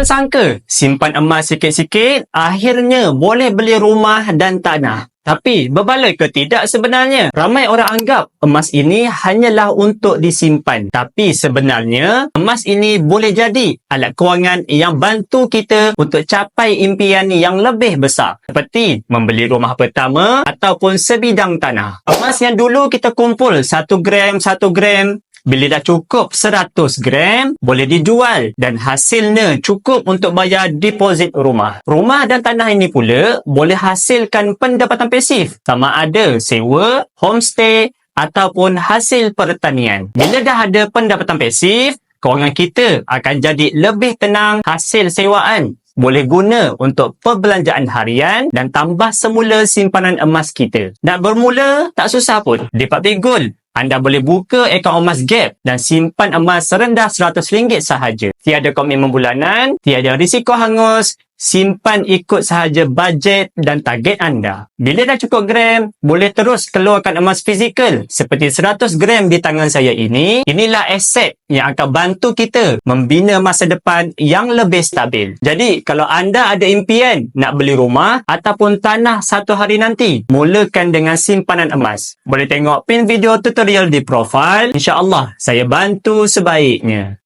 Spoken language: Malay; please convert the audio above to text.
Siapa sangka simpan emas sikit-sikit akhirnya boleh beli rumah dan tanah. Tapi berbaloi ke tidak sebenarnya? Ramai orang anggap emas ini hanyalah untuk disimpan. Tapi sebenarnya emas ini boleh jadi alat kewangan yang bantu kita untuk capai impian yang lebih besar. Seperti membeli rumah pertama ataupun sebidang tanah. Emas yang dulu kita kumpul 1 gram 1 gram bila dah cukup 100 gram, boleh dijual dan hasilnya cukup untuk bayar deposit rumah. Rumah dan tanah ini pula boleh hasilkan pendapatan pasif sama ada sewa, homestay ataupun hasil pertanian. Bila dah ada pendapatan pasif, kewangan kita akan jadi lebih tenang hasil sewaan boleh guna untuk perbelanjaan harian dan tambah semula simpanan emas kita. Nak bermula tak susah pun. Public Gold, anda boleh buka akaun emas Gap dan simpan emas serendah RM100 sahaja. Tiada komitmen bulanan, tiada risiko hangus, simpan ikut sahaja bajet dan target anda. Bila dah cukup gram, boleh terus keluarkan emas fizikal seperti 100 gram di tangan saya ini. Inilah aset yang akan bantu kita membina masa depan yang lebih stabil. Jadi, kalau anda ada impian nak beli rumah ataupun tanah satu hari nanti, mulakan dengan simpanan emas. Boleh tengok pin video tutorial di profil. InsyaAllah, saya bantu sebaiknya.